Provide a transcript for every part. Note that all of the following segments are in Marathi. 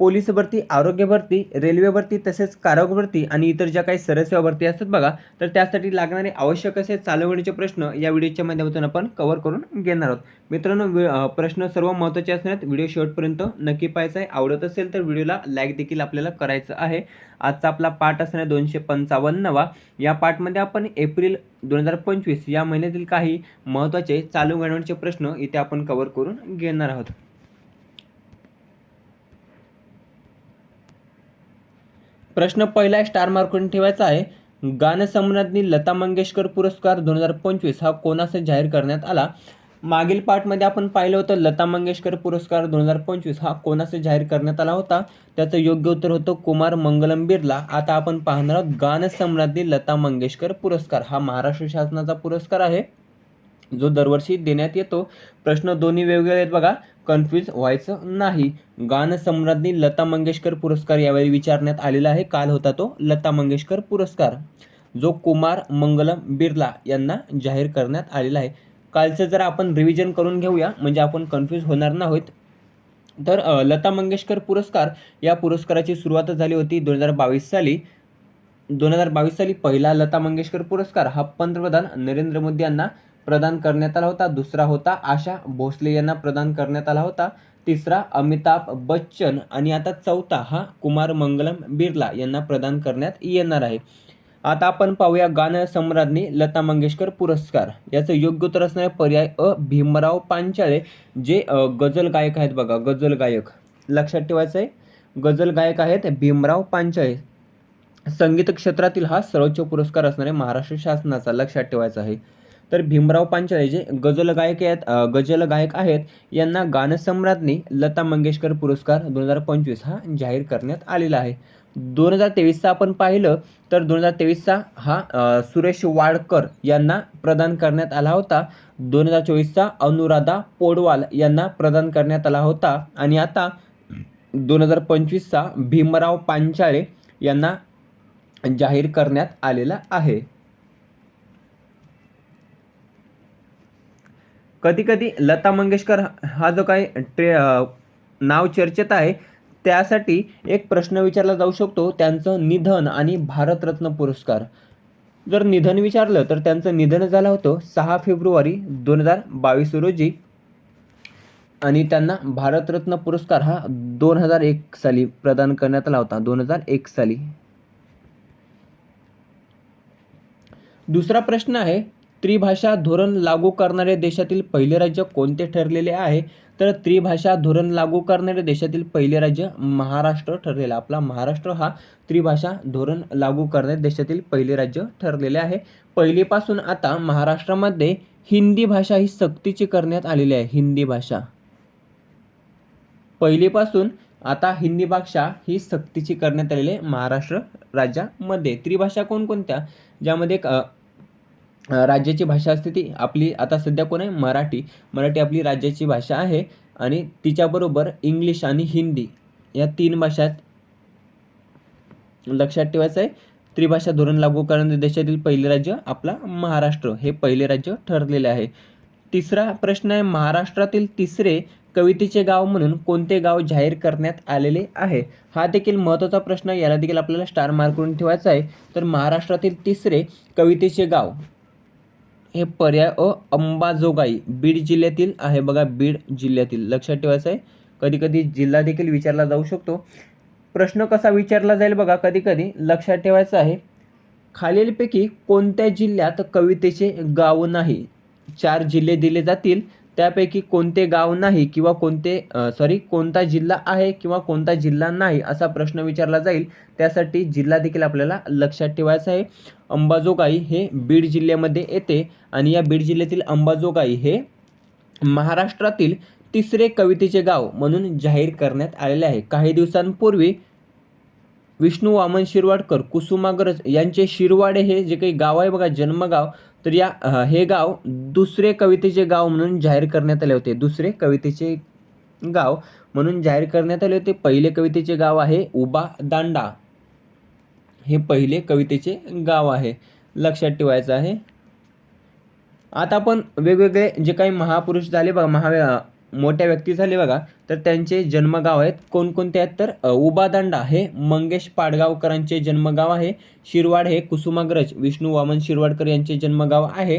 पोलीस भरती आरोग्य भरती रेल्वे भरती तसेच कारागृह भरती आणि इतर ज्या काही सरसेवा भरती असतात बघा तर त्यासाठी लागणारे आवश्यक असे चालवण्याचे प्रश्न या व्हिडिओच्या माध्यमातून आपण कव्हर करून घेणार आहोत. मित्रांनो प्रश्न सर्व महत्त्वाचे असणार व्हिडिओ शेवटपर्यंत नक्की पाहायचा आहे. आवडत असेल तर व्हिडिओला लाईक देखील आपल्याला करायचं आहे. आजचा आपला पाठ असणार दोनशे पंचावन्नवा. या पाठमध्ये आपण एप्रिल दोन हजार पंचवीस या महिन्यातील काही महत्त्वाचे चालू घडवण्याचे प्रश्न इथे आपण कव्हर करून घेणार आहोत. प्रश्न पहिला स्टार मार्क करून ठेवायचा आहे. गानसम्राज्ञी लता मंगेशकर पुरस्कार दोन हजार पंचवीस हा कोणास जाहीर करण्यात आला? मागील पाठमध्ये आपण पाहिलं होतं लता मंगेशकर पुरस्कार दोन हजार पंचवीस हा कोणासे जाहीर करण्यात आला होता? त्याचं योग्य उत्तर होतं कुमार मंगलम बिर्ला. आता आपण पाहणार आहोत गानसम्राज्ञी लता मंगेशकर पुरस्कार हा महाराष्ट्र शासनाचा पुरस्कार आहे जो दरवर्षी देण्यात येतो. प्रश्न दोन्ही वेगवेगळे आहेत बघा. कन्फ्यूज व्हायचं नाही. गानसम्राज्ञी लता मंगेशकर पुरस्कार यावेळी विचारण्यात आलेला आहे. काल होता तो लता मंगेशकर पुरस्कार. जो कुमार मंगलम बिर्ला यांना जाहीर करण्यात आलेला आहे. कालचं जर आपण रिव्हिजन करून घेऊया म्हणजे आपण कन्फ्यूज होणार नाहीत तर लता मंगेशकर पुरस्कार या पुरस्काराची सुरुवात झाली होती दोन हजार बावीस साली. दोन हजार बावीस साली पहिला लता मंगेशकर पुरस्कार हा पंतप्रधान नरेंद्र मोदी यांना प्रदान करण्यात आला होता. दुसरा होता आशा भोसले यांना प्रदान करण्यात आला होता. तिसरा अमिताभ बच्चन आणि आता चौथा हा कुमार मंगलम बिर्ला यांना प्रदान करण्यात येणार आहे. आता आपण पाहूया गान सम्राज्ञी लता मंगेशकर पुरस्कार. याचं योग्य उत्तर असणारे पर्याय अ. भीमराव पांचाळे जे गझल गायक आहेत बघा गझल गायक. लक्षात ठेवायचं आहे गझल गायक आहेत भीमराव पांचाळे. संगीत क्षेत्रातील हा सर्वोच्च पुरस्कार असणारे महाराष्ट्र शासनाचा लक्षात ठेवायचा आहे. तर भीमराव पांचाळे जे गझल गायक आहेत गजल गझल गायक आहेत यांना गानसम्राज्ञी लता मंगेशकर पुरस्कार दोन हजार पंचवीस हा जाहीर करण्यात आलेला आहे. दोन हजार तेवीसचा आपण पाहिलं तर दोन हजार तेवीसचा हा सुरेश वाडकर यांना प्रदान करण्यात आला होता. दोन हजार चोवीसचा अनुराधा पोडवाल यांना प्रदान करण्यात आला होता. आणि आता दोन हजार पंचवीसचा भीमराव पांचाळे यांना जाहीर करण्यात आलेला आहे. कधीकधी लता मंगेशकर हा जो काही ट्रे नाव चर्चेत आहे त्यासाठी एक प्रश्न विचारला जाऊ शकतो. त्यांचं निधन आणि भारतरत्न पुरस्कार. जर निधन विचारलं तर त्यांचं निधन झालं होतं सहा फेब्रुवारी दोन हजार बावीस रोजी. आणि त्यांना भारतरत्न पुरस्कार हा दोन हजार एक साली प्रदान करण्यात आला होता. दोन हजार एक साली. दुसरा प्रश्न आहे त्रिभाषा धोरण लागू करणारे देशातील पहिले राज्य कोणते ठरलेले आहे? तर त्रिभाषा धोरण लागू करणारे देशातील पहिले राज्य महाराष्ट्र ठरलेलं आहे. आपला महाराष्ट्र हा त्रिभाषा धोरण लागू करणारे देशातील पहिले राज्य ठरलेले आहे. पहिलीपासून आता महाराष्ट्रामध्ये हिंदी भाषा ही सक्तीची करण्यात आलेली आहे. हिंदी भाषा. पहिलीपासून आता हिंदी भाषा ही सक्तीची करण्यात आलेली आहे महाराष्ट्र राज्यामध्ये. त्रिभाषा कोणकोणत्या? ज्यामध्ये राज्याची भाषा असते ती आपली आता सध्या कोण आहे? मराठी. मराठी आपली राज्याची भाषा आहे आणि तिच्याबरोबर इंग्लिश आणि हिंदी या तीन भाषा लक्षात ठेवायचं आहे. त्रिभाषा धोरण लागू करणारे देशातील पहिले राज्य आपला महाराष्ट्र. हे पहिले राज्य ठरलेले आहे. तिसरा प्रश्न आहे महाराष्ट्रातील तिसरे कवितेचे गाव म्हणून कोणते गाव जाहीर करण्यात आलेले आहे? हा देखील महत्त्वाचा प्रश्न आहे. याला देखील आपल्याला स्टार मार्क करून ठेवायचा आहे. तर महाराष्ट्रातील तिसरे कवितेचे गाव हे पर्याय अ अंबाजोगाई बीड जिल्ह्यातील आहे. बघा बीड जिल्ह्यातील. लक्षात ठेवायचं आहे. कधी कधी जिल्हा देखील विचारला जाऊ शकतो. प्रश्न कसा विचारला जाईल बघा कधी कधी लक्षात ठेवायचं आहे. खालीलपैकी कोणत्या जिल्ह्यात कवितेचे गाव नाही? चार जिल्हे दिले जातील. त्यापैकी कोणते गाव नाही किंवा कोणते सॉरी कोणता जिल्हा आहे किंवा कोणता जिल्हा नाही असा प्रश्न विचारला जाईल. त्यासाठी जिल्हा देखील आपल्याला लक्षात ठेवायचा आहे. अंबाजोगाई हे बीड जिल्ह्यामध्ये येते आणि या बीड जिल्ह्यातील अंबाजोगाई हे महाराष्ट्रातील तिसरे कवितेचे गाव म्हणून जाहीर करण्यात आलेले आहे. काही दिवसांपूर्वी विष्णू वामन शिरवाडकर कुसुमाग्रज यांचे शिरवाडे हे जे काही गाव आहे बघा जन्मगाव तर या हे गाव दुसरे कवितेचे गाव म्हणून जाहीर करण्यात आले होते. दुसरे कवितेचे गाव म्हणून जाहीर करण्यात आले होते. पहिले कवितेचे गाव आहे उबा दांडा. हे पहिले कवितेचे गाव आहे. लक्षात ठेवायचं आहे. आता आपण वेगवेगळे जे काही महापुरुष झाले बघा महा मोठ्या व्यक्ती झाले बघा तर त्यांचे जन्मगाव आहेत. कोणकोणते आहेत तर उबादांडा हे मंगेश पाडगावकरांचे जन्मगाव आहे. शिरवाड हे कुसुमाग्रज विष्णू वामन शिरवाडकर यांचे जन्मगाव आहे.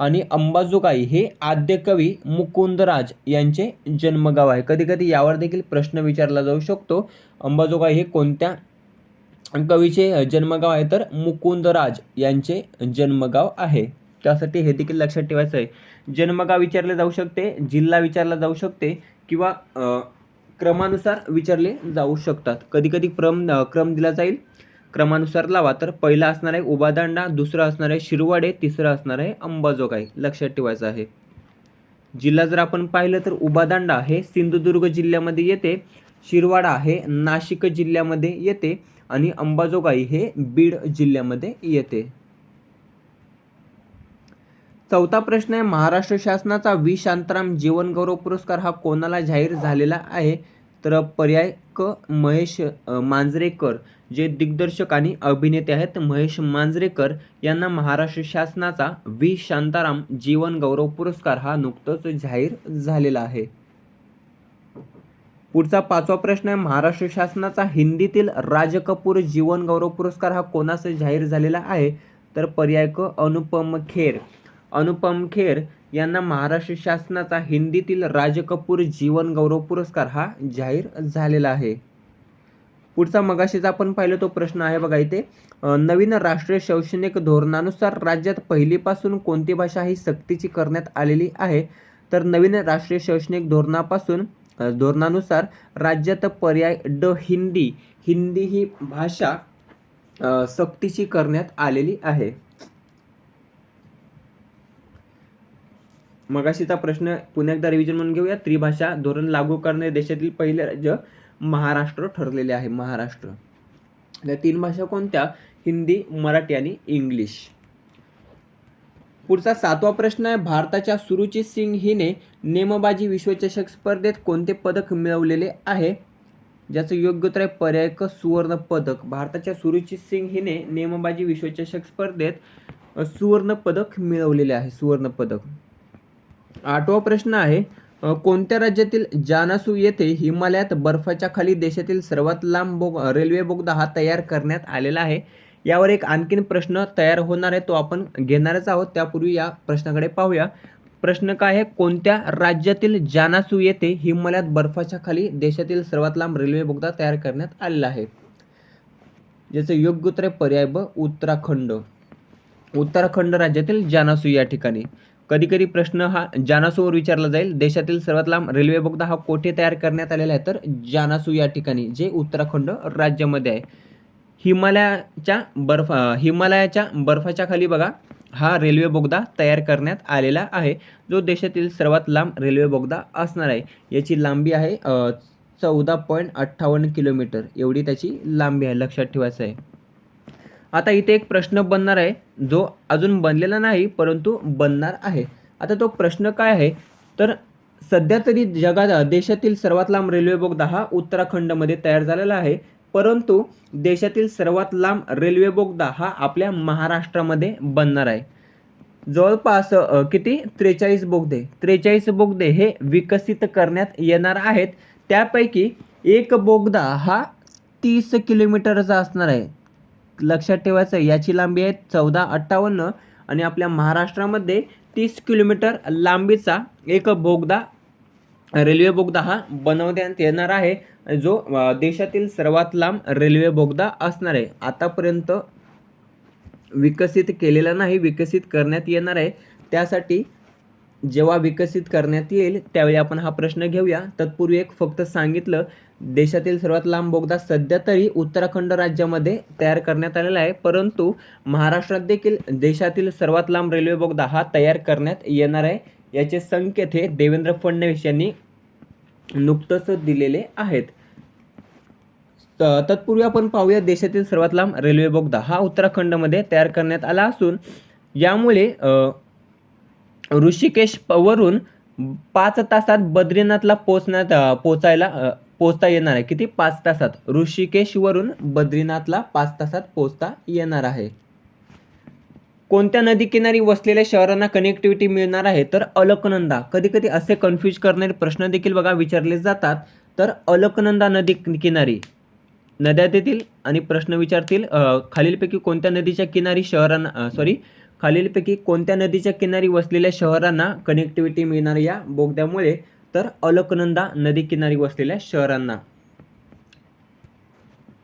आणि अंबाजोगाई हे आद्यकवी मुकुंदराज यांचे जन्मगाव आहे. कधी कधी यावर देखील प्रश्न विचारला जाऊ शकतो. अंबाजोगाई हे कोणत्या कवीचे जन्मगाव आहे तर मुकुंदराज यांचे जन्मगाव आहे. त्यासाठी हे देखील लक्षात ठेवायचं आहे. जन्मगाव विचारले जाऊ शकते जिल्हा विचारला जाऊ शकते किंवा क्रमानुसार विचारले जाऊ शकतात. कधी कधी क्रम क्रम दिला जाईल. क्रमानुसार लावा. तर पहिला असणार आहे उबादांडा दुसरा असणार आहे शिरवाडे तिसरा असणार आहे अंबाजोगाई. लक्षात ठेवायचं आहे. जिल्हा जर आपण पाहिलं तर उबादांडा हे सिंधुदुर्ग जिल्ह्यामध्ये येते शिरवाडा हे नाशिक जिल्ह्यामध्ये येते आणि अंबाजोगाई हे बीड जिल्ह्यामध्ये येते. चौथा प्रश्न आहे महाराष्ट्र शासनाचा वी शांताराम जीवनगौरव पुरस्कार हा कोणाला जाहीर झालेला आहे? तर पर्याय क महेश मांजरेकर जे दिग्दर्शक आणि अभिनेते आहेत महेश मांजरेकर यांना महाराष्ट्र शासनाचा वी शांताराम जीवनगौरव पुरस्कार हा नुकतंच जाहीर झालेला आहे. पुढचा पाचवा प्रश्न आहे महाराष्ट्र शासनाचा हिंदीतील राज कपूर जीवनगौरव पुरस्कार हा कोणास जाहीर झालेला आहे? तर पर्याय क अनुपम खेर अनुपम खेर यांना महाराष्ट्र शासनाचा हिंदीतील राज कपूर जीवन गौरव पुरस्कार हा जाहीर झालेला आहे. पुढचा मगाशीचा आपण पाहिलं तो प्रश्न आहे बघा इथे. नवीन राष्ट्रीय शैक्षणिक धोरणानुसार राज्यात पहिलीपासून कोणती भाषा ही सक्तीची करण्यात आलेली आहे? तर नवीन राष्ट्रीय शैक्षणिक धोरणापासून धोरणानुसार राज्यात पर्याय ड हिंदी हिंदी ही भाषा सक्तीची करण्यात आलेली आहे. मगाशीचा प्रश्न पुन्हा एकदा रिव्हिजन म्हणून घेऊया. त्रिभाषा धोरण लागू करणे देशातील पहिले राज्य महाराष्ट्र ठरलेले आहे. महाराष्ट्र. या तीन भाषा कोणत्या? हिंदी मराठी आणि इंग्लिश. पुढचा सातवा प्रश्न आहे. भारताच्या सुरुचित सिंग हिने नेमबाजी विश्वचषक स्पर्धेत कोणते पदक मिळवलेले आहे? ज्याचं योग्य उत्तर आहे पर्याय क सुवर्ण पदक. भारताच्या सुरुचित सिंग हिने नेमबाजी विश्वचषक स्पर्धेत सुवर्ण पदक मिळवलेले आहे. सुवर्ण पदक. आठवा प्रश्न आहे कोणत्या राज्यातील जानासू येथे हिमालयात बर्फाच्या खाली देशातील सर्वात लांब बोग रेल्वे बोगदा हा तयार करण्यात आलेला आहे? यावर एक आणखीन प्रश्न तयार होणार आहे तो आपण घेणारच आहोत. त्यापूर्वी या प्रश्नाकडे पाहूया. प्रश्न काय आहे? कोणत्या राज्यातील जानासू येथे हिमालयात बर्फाच्या खाली देशातील सर्वात लांब रेल्वे बोगदा तयार करण्यात आलेला आहे? ज्याचं योग्य उत्तर आहे पर्याय ब उत्तराखंड. उत्तराखंड राज्यातील जानासू या ठिकाणी. कधी कधी प्रश्न हा जानासूवर विचारला जाईल. देशातील सर्वात लांब रेल्वे बोगदा हा कोठे तयार करण्यात आलेला आहे? तर जानासू या ठिकाणी जे उत्तराखंड राज्यामध्ये आहे. हिमालयाच्या बर्फ हिमालयाच्या बर्फाच्या खाली बघा हा रेल्वे बोगदा तयार करण्यात आलेला आहे. जो देशातील सर्वात लांब रेल्वे बोगदा असणार आहे. याची लांबी आहे चौदा पॉईंट अठ्ठावन्न किलोमीटर. एवढी त्याची लांबी आहे लक्षात ठेवायचं आहे. आता इथे एक प्रश्न बनणार आहे जो अजून बनलेला नाही परंतु बनणार आहे. आता तो प्रश्न काय आहे? तर सध्या तरी जगात देशातील सर्वात लांब रेल्वे बोगदा हा उत्तराखंडमध्ये तयार झालेला आहे. परंतु देशातील सर्वात लांब रेल्वे बोगदा हा आपल्या महाराष्ट्रामध्ये बनणार आहे. जवळपास किती? त्रेचाळीस बोगदे त्रेचाळीस बोगदे हे विकसित करण्यात येणार आहेत. त्यापैकी एक बोगदा हा तीस किलोमीटरचा असणार आहे. लक्षात ठेवायचं याची लांबी आहे चौदा अठ्ठावन्न आणि आपल्या महाराष्ट्रामध्ये तीस किलोमीटर लांबीचा एक बोगदा रेल्वे बोगदा हा बनवण्यात येणार आहे. जो देशातील सर्वात लांब रेल्वे बोगदा असणार आहे. आतापर्यंत विकसित केलेला नाही विकसित करण्यात येणार आहे. त्यासाठी जेव्हा विकसित करण्यात येईल त्यावेळी आपण हा प्रश्न घेऊया. तत्पूर्वी एक फक्त सांगितलं देशातील सर्वात लांब बोगदा सध्या तरी उत्तराखंड राज्यामध्ये तयार करण्यात आलेला आहे. परंतु महाराष्ट्रात देखील देशातील सर्वात लांब रेल्वे बोगदा हा तयार करण्यात येणार आहे. याचे संकेत हे देवेंद्र फडणवीस यांनी नुकतंच दिलेले आहेत. तत्पूर्वी आपण पाहूया देशातील सर्वात लांब रेल्वे बोगदा हा उत्तराखंडमध्ये तयार करण्यात आला असून यामुळे ऋषिकेश वरून पाच तासात बद्रीनाथला पोचण्यात पोचायला पोचता येणार आहे. किती? पाच तासात. ऋषिकेशवरून बद्रीनाथला पाच तासात पोचता येणार आहे. कोणत्या नदीकिनारी वसलेल्या शहरांना कनेक्टिव्हिटी मिळणार आहे? तर अलकनंदा. कधी कधी असे कन्फ्यूज करणारे प्रश्न देखील बघा विचारले जातात. तर अलकनंदा नदी किनारी नद्या देतील आणि प्रश्न विचारतील. खालीलपैकी कोणत्या नदीच्या किनारी शहरांना सॉरी खालीलपैकी कोणत्या नदीच्या किनारी वसलेल्या शहरांना कनेक्टिव्हिटी मिळणार या बोगद्यामुळे? तर अलकनंदा नदी किनारी वसलेल्या शहरांना.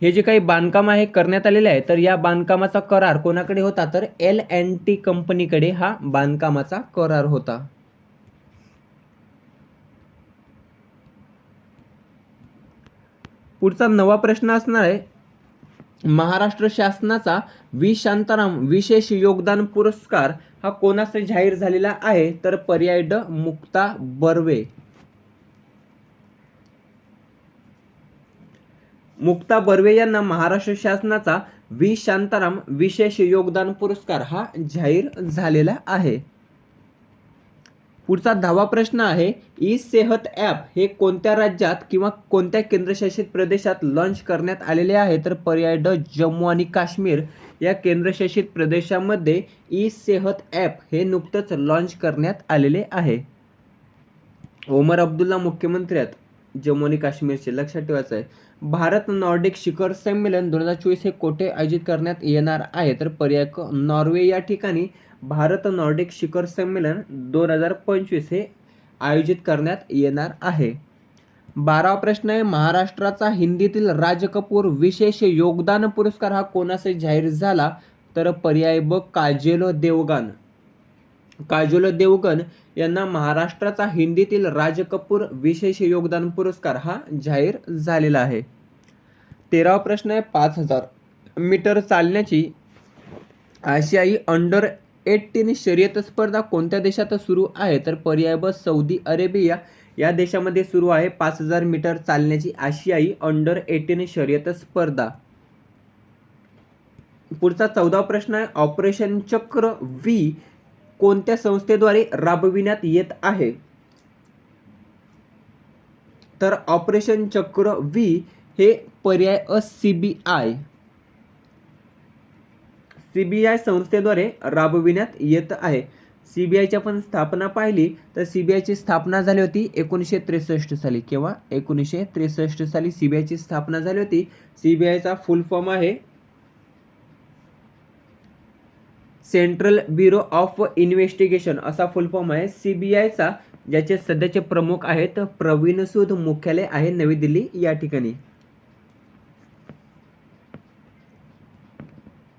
हे जे काही बांधकाम आहे करण्यात आलेले आहे तर या बांधकामाचा करार कोणाकडे होता? तर एल अँड टी कंपनीकडे हा बांधकामाचा करार होता. पुढचा नवा प्रश्न असणार आहे महाराष्ट्र शासनाचा वी शांताराम विशेष योगदान पुरस्कार हा कोणास जाहीर झालेला आहे? तर पर्याय ड मुक्ता बर्वे. मुक्ता बर्वे यांना महाराष्ट्र शासनाचा वी शांताराम विशेष योगदान पुरस्कार हा जाहीर झालेला आहे. पुढचा दहावा प्रश्न आहे ई सेहत ॲप हे कोणत्या राज्यात किंवा कोणत्या केंद्रशासित प्रदेशात लॉन्च करण्यात आलेले आहे? तर पर्याय ड जम्मू आणि काश्मीर. या केंद्रशासित प्रदेशामध्ये ई सेहत ॲप हे नुकतंच लॉन्च करण्यात आलेले आहे. ओमर अब्दुल्ला मुख्यमंत्री आहेत जम्मू आणि काश्मीरचे लक्षात ठेवायचं आहे भारत नॉर्डिक शिखर संमेलन दोन हजार चोवीस हे कोठे आयोजित करण्यात येणार आहे? तर पर्याय नॉर्वे या ठिकाणी भारत नॉर्डिक शिखर संमेलन दोन हजार पंचवीस हे आयोजित करण्यात येणार आहे. बारावा प्रश्न आहे. महाराष्ट्राचा हिंदीतील राज कपूर विशेष योगदान पुरस्कार हा कोणास जाहीर झाला? तर पर्याय ब काजेलो देवगान काजोल देवगन यांना महाराष्ट्राचा हिंदीतील राज कपूर विशेष योगदान पुरस्कार हा जाहीर झालेला आहे. तेरावा प्रश्न आहे पाच हजार. मीटर चालण्याची आशियाई अंडर एटीन शर्यत स्पर्धा कोणत्या देशात सुरू आहे? तर पर्याय ब सौदी अरेबिया या देशामध्ये सुरू आहे. पाच हजार मीटर चालण्याची आशियाई अंडर एटीन शर्यत स्पर्धा. पुढचा चौदा प्रश्न आहे ऑपरेशन चक्र व्ही कोणत्या संस्थेद्वारे राबविण्यात येत आहे? तर ऑपरेशन चक्र व्ही हे पर्याय अ C B I. C B I संस्थेद्वारे राबविण्यात येत आहे. सी बी आयची आपण स्थापना पाहिली तर सी बी आयची स्थापना झाली होती एकोणीसशे त्रेसष्ट साली. किंवा एकोणीसशे त्रेसष्ट साली सी बी आयची स्थापना झाली होती. सी बी आयचा फुल फॉर्म आहे. सेंट्रल ब्युरो ऑफ इन्व्हेस्टिगेशन असा फुल फॉर्म आहे. सी बी आयचा ज्याचे सध्याचे प्रमुख आहेत प्रवीण सूद मुख्यालय आहे नवी दिल्ली या ठिकाणी.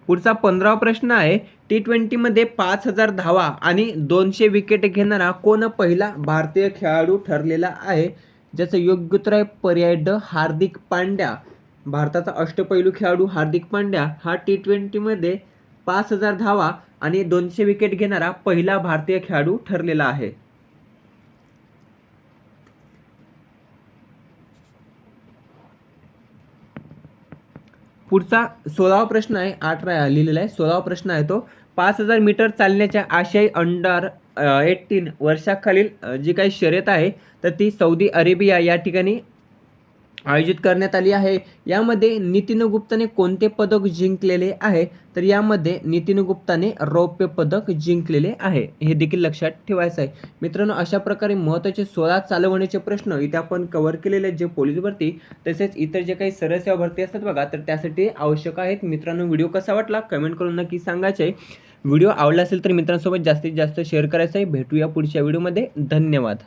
पुढचा पंधरावा प्रश्न आहे टी ट्वेंटीमध्ये पाच हजार धावा आणि दोनशे विकेट घेणारा कोण पहिला भारतीय खेळाडू ठरलेला आहे? ज्याचं योग्य उत्तर आहे पर्याय ड हार्दिक पांड्या. भारताचा अष्टपैलू खेळाडू हार्दिक पांड्या. हा टी ट्वेंटीमध्ये पाच हजार धावा आणि दोनशे विकेट घेणारा पहिला भारतीय खेळाडू ठरलेला आहे. पुढचा सोळावा प्रश्न आहे आठ लिहिलेला आहे. सोळावा प्रश्न आहे तो पाच हजार मीटर चालण्याच्या आशियाई अंडर एटीन वर्षाखालील जी काही शर्यत आहे तर ती सौदी अरेबिया या ठिकाणी आयोजित करण्यात आली आहे. यामध्ये नितीन गुप्ताने कोणते पदक जिंकलेले आहे? तर यामध्ये नितीन गुप्ताने रौप्य पदक जिंकलेले आहे. हे देखील लक्षात ठेवायचं आहे. मित्रांनो अशा प्रकारे महत्त्वाचे सोळा चालवण्याचे प्रश्न इथे आपण कव्हर केलेले जे पोलीस भरती तसेच इतर जे काही सरसेवा भरती असतात बघा तर त्यासाठी आवश्यक आहेत. मित्रांनो व्हिडिओ कसा वाटला? कमेंट करून नक्की सांगायचे व्हिडिओ आवडला असेल तर मित्रांसोबत जास्तीत जास्त शेअर करायचा आहे. भेटूया पुढच्या व्हिडिओमध्ये धन्यवाद.